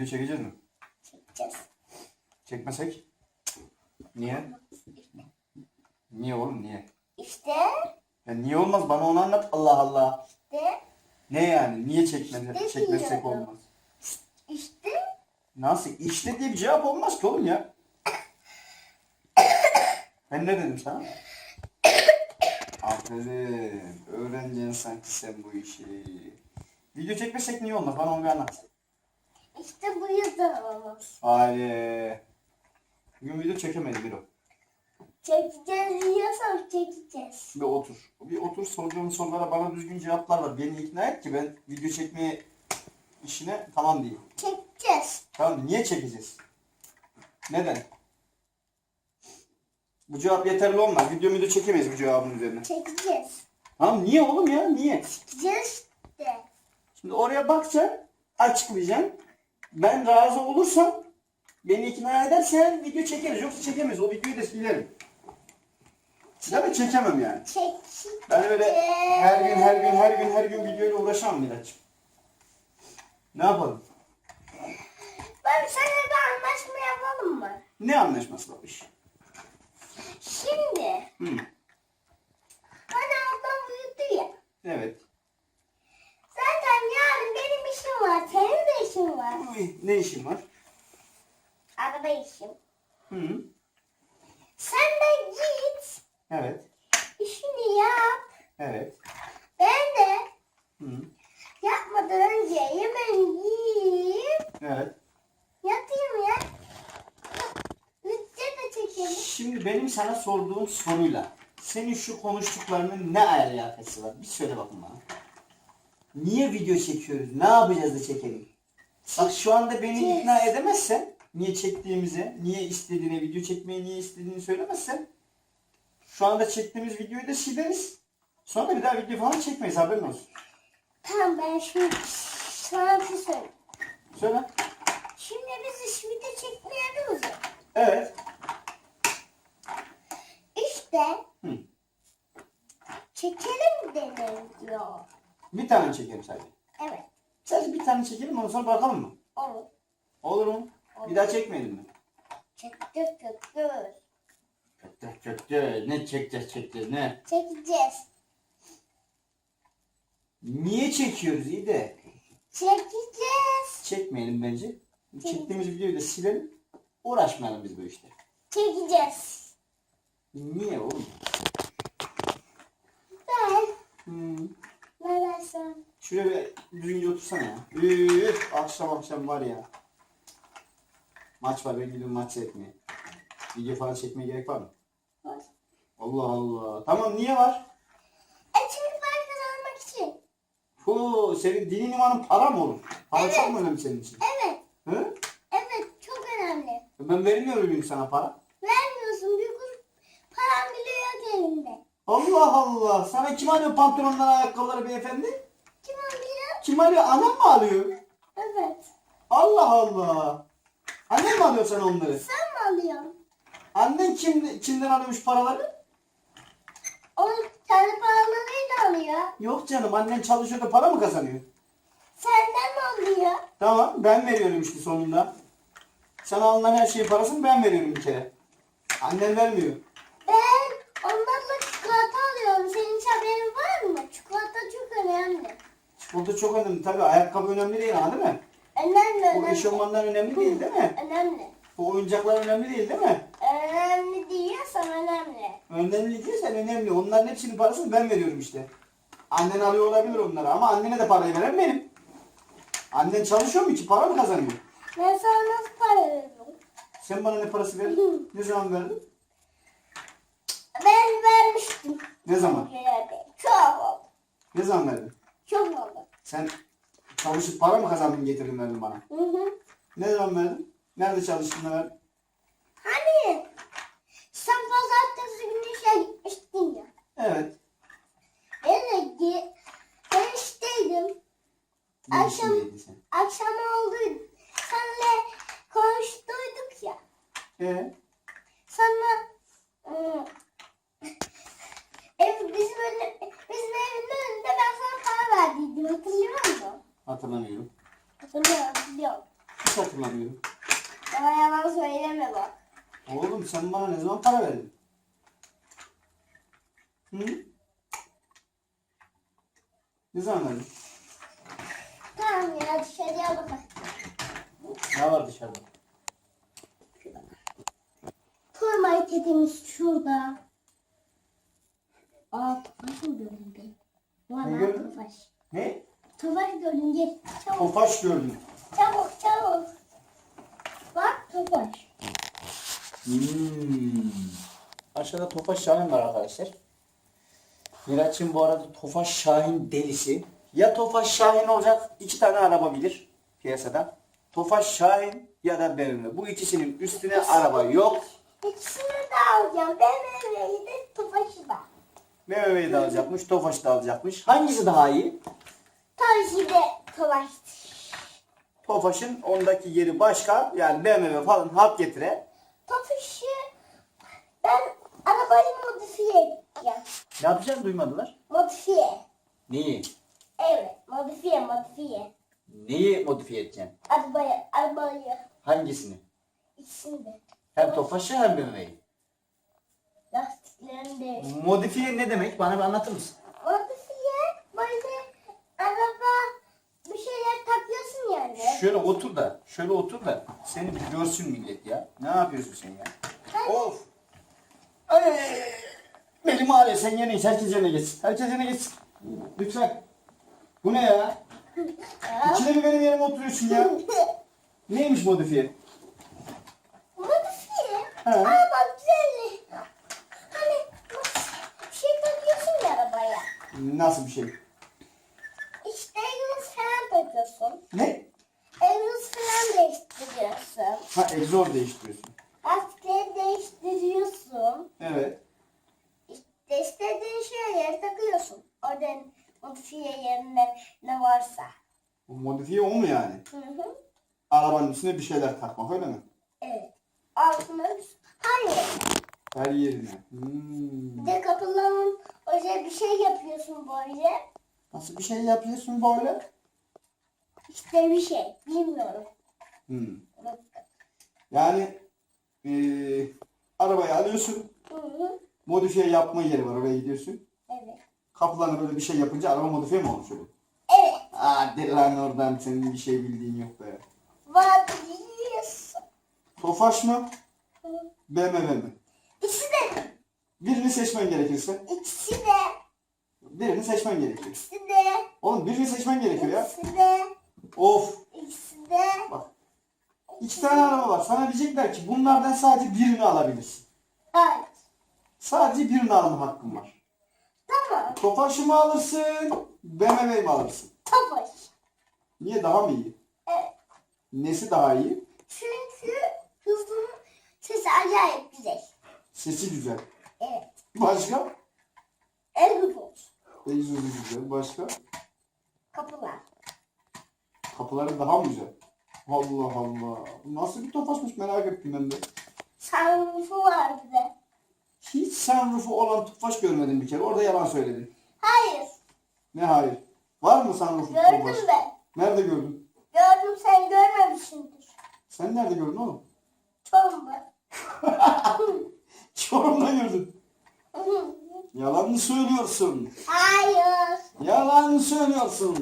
Video çekeceğiz mi? Çekeceğiz. Çekmesek? Niye? Niye oğlum niye? İşte. Ya niye olmaz bana onu anlat Allah Allah. İşte. Ne yani? Niye çekme, İşte çekmesek diyorum. olmaz? İşte. Nasıl? İşte diye bir cevap olmaz ki oğlum ya. Ben ne dedim sana? Aferin. Öğreneceksin sanki sen bu işi. Video çekmesek niye olmaz? Bana onu bir anlat. İşte bu yüzden olmaz. Hayır. Bugün video çekemedik bir o. Çekeceğiz diyorsam çekeceğiz. Bir otur. Bir otur sorduğum sorulara bana düzgün cevaplar var. Beni ikna et ki ben video çekmeye işine tamam diyeyim. Çekeceğiz. Tamam niye çekeceğiz? Neden? Bu cevap yeterli olmaz. Video video çekemeyiz bu cevabın üzerine. Çekeceğiz. Tamam niye oğlum ya? Niye? Çekeceğiz de. Şimdi oraya bakacaksın, açıklayacaksın. Ben razı olursam, beni ikna edersen video çekeriz. Yoksa çekemeyiz. O videoyu da silerim. Ya da çekemem yani. Çekeceğiz. Ben öyle her gün her gün her gün her gün videoyla uğraşamam Miraç'ım. Ne yapalım? Ben seninle bir anlaşma yapalım mı? Ne anlaşması var bu iş? Şimdi. Hı. Hani ablam uyudu ya. Evet. Zaten yarın benim. İşin var. Ne işin var? Araba işim. Hı. Sen de git. Evet. işini yap. Evet. Ben de Hı. yapmadan önce yemeğimi yiyeyim. Evet. Yatayım ya. Bütçe de çekelim. Şimdi benim sana sorduğum soruyla senin şu konuştuklarının ne alakası var? Bir söyle bakın bana. Niye video çekiyoruz? Ne yapacağız da çekelim? Bak şu anda beni ikna edemezsen niye çektiğimize, niye istediğine, video çekmeyi niye istediğini söylemezsen şu anda çektiğimiz videoyu da sileriz. Sonra bir daha video falan çekmeyiz haberin olsun. Tamam ben şimdi sana bir şey söyleyeyim. Söyle. Şimdi biz iş video çekmeyelim ya. Evet. İşte Hı. çekelim dedim diyor. Bir tane çekelim sadece. Evet. Sadece bir tane çekelim ondan sonra bakalım mı? Olur. Olur mu? Bir daha çekmeyelim mi? Çektik çektik. Çekeceğiz, çekeceğiz. Ne çekeceğiz, çekeceğiz, ne? Çekeceğiz. Niye çekiyoruz iyi de? Çekeceğiz. Çekmeyelim bence. Çektiğimiz videoyu da silelim. Uğraşmayalım biz bu işte. Çekeceğiz. Niye oğlum? Ben Hmm. Şuraya bir düzgünce otursana ya. Üf, akşam akşam var ya. Maç var ben gidiyorum maç seyretmeye. Video falan çekmeye gerek var mı? Var. Allah Allah. Tamam niye var? E çünkü para kazanmak için. Hu, senin dinin imanın para mı olur? Para Evet. çok mu önemli senin için? Evet. Hı? Evet çok önemli. Ben vermiyor muyum sana para? Vermiyorsun bir kuruş param bile yok elimde. Allah Allah. Sana kim alıyor pantolonları, ayakkabıları beyefendi? Kim alıyor? Anam mı alıyor? Evet. Allah Allah. Annen mi alıyor sana onları? Sen mi alıyorsun? Annen kim, kimden alıyormuş paraları? O kendi paralarıyla alıyor. Yok canım annen çalışıyor da para mı kazanıyor? Senden mi alıyor? Tamam ben veriyorum işte sonunda. Sana alınan her şeyin parasını ben veriyorum bir kere. Annen vermiyor. Ben onlarla çikolata alıyorum. Senin hiç haberin var mı? Çikolata çok önemli. Çikolata çok önemli tabii. Ayakkabı önemli değil ha değil mi? Önemli O önemli. eşofmanlar önemli değil değil mi? Önemli. O oyuncaklar önemli değil değil mi? Önemli diyorsan önemli. Önemli değilsen önemli. Onların hepsinin parasını ben veriyorum işte. Annen alıyor olabilir onları ama annene de parayı veren benim. Annen çalışıyor mu ki? Para mı kazanıyor? Ben sana nasıl para veriyorum? Sen bana ne parası verdin? Ne zaman verdin? Ben vermiştim. Ne zaman? Çok oldu. Ne zaman verdin? Çok oldu. Sen çalışıp para mı kazandın getirdin verdin bana? Hı hı. Ne zaman verdin? Nerede çalıştın da verdin? Hani sen pazartesi günü işe gitmiştin ya. Evet. Ben de ben işteydim. Ne Akşam- işindeydin sen? Akşam oldu. Senle konuştuyduk ya. Ee, hatırlamıyorum. Hatırlıyorum, biliyorum. Hiç hatırlamıyorum. Bana yalan söyleme bak. Oğlum sen bana ne zaman para verdin? Hı? Ne zaman verdin? Tamam ya dışarıya bakalım. Ne var dışarıda? Toy marketimiz şurada. Aa gördün be? Ne Tofaş gördüm gel. Çabuk Tofaş gördüm. çabuk çabuk. Bak Tofaş. Hmm. Aşağıda Tofaş Şahin var arkadaşlar. Miraç'ın bu arada Tofaş Şahin delisi. Ya Tofaş Şahin olacak iki tane araba bilir piyasada. Tofaş Şahin ya da BMW. Bu ikisinin üstüne araba yok. İkisini de alacağım. BMW'yi de Tofaş'ı da. BMW'yi de alacakmış, Tofaş'ı da alacakmış. Hangisi daha iyi? Tabii ki de Tofaş'tır. Tofaş'ın ondaki yeri başka. Yani BMW falan hak getire. Tofaş'ı ben arabayı modifiye edeceğim. Ne yapacaksın duymadılar. Modifiye. Neyi? Evet modifiye modifiye. Neyi modifiye edeceksin? Arabayı arabayı. Hangisini? İkisini de. Hem Tofaş'ı hem BMW'yi. Lastiklerini değiş. Modifiye ne demek? Bana bir anlatır mısın? Modifiye böyle araba bir şeyler takıyorsun yani. Şöyle otur da, şöyle otur da seni bir görsün millet ya. Ne yapıyorsun sen ya? Of! Ay! Belim ağrıyor. Sen yerine geç. Herkes yerine geç. Herkes yerine geç. Lütfen. Bu ne ya? İkide bir benim yerime oturuyorsun ya. Neymiş modifiye? Modifiye. He. Araba güzelli. Hani bir şey takıyorsun ya arabaya. Nasıl bir şey? İşte egzoz falan takıyorsun. Ne? Egzoz. Ha egzor değiştiriyorsun. Lastikleri değiştiriyorsun. Evet. İşte istediğin şeyleri takıyorsun. Orada modifiye yerine ne varsa. Bu modifiye o mu yani? Hı hı. Arabanın üstüne bir şeyler takmak öyle mi? Evet. Altına hayır. Her yerine. Hmm. Bir de kapıların özel bir şey yapıyorsun böyle. Nasıl bir şey yapıyorsun böyle? İşte bir şey. Bilmiyorum. Hmm. Yani eee arabayı alıyorsun. Hı hı. Modifiye yapma yeri var. Oraya gidiyorsun. Evet. Kapılarına böyle bir şey yapınca araba modifiye mi olmuş oluyor? Evet. Hadi lan oradan senin bir şey bildiğin yok be. Vazgeçiyorsun. Tofaş mı? Hı. BMW mi? İkisi de. Birini seçmen gerekirse. İkisi de. Birini seçmen gerekiyor. İkisi de. Oğlum birini seçmen gerekiyor ya. İkisi de. Of. İkisi de. Bak. İki tane araba var. Sana diyecekler ki bunlardan sadece birini alabilirsin. Hayır. Sadece birini alma hakkın var. Tamam. Tofaş'ı mı alırsın? BMW'yi mi alırsın? Tofaş. Niye daha mı iyi? Evet. Nesi daha iyi? Çünkü hızlı sesi acayip güzel. Sesi güzel. Evet. Başka? Egzoz. Egzozu güzel. Başka? Kapılar. Kapıları daha mı güzel? Allah Allah. Bu Nasıl bir tofaşmış merak ettim ben de. Sunroofu var bir de. Hiç sunroofu olan tofaş görmedim bir kere. Orada yalan söyledin. Hayır. Ne hayır? Var mı sunroofu Gördüm tofaş? ben. Nerede gördün? Gördüm sen görmemişsindir. Sen nerede gördün oğlum? Çorum'da. Çorum'da gördün. Yalan mı söylüyorsun? Hayır. Yalan söylüyorsun.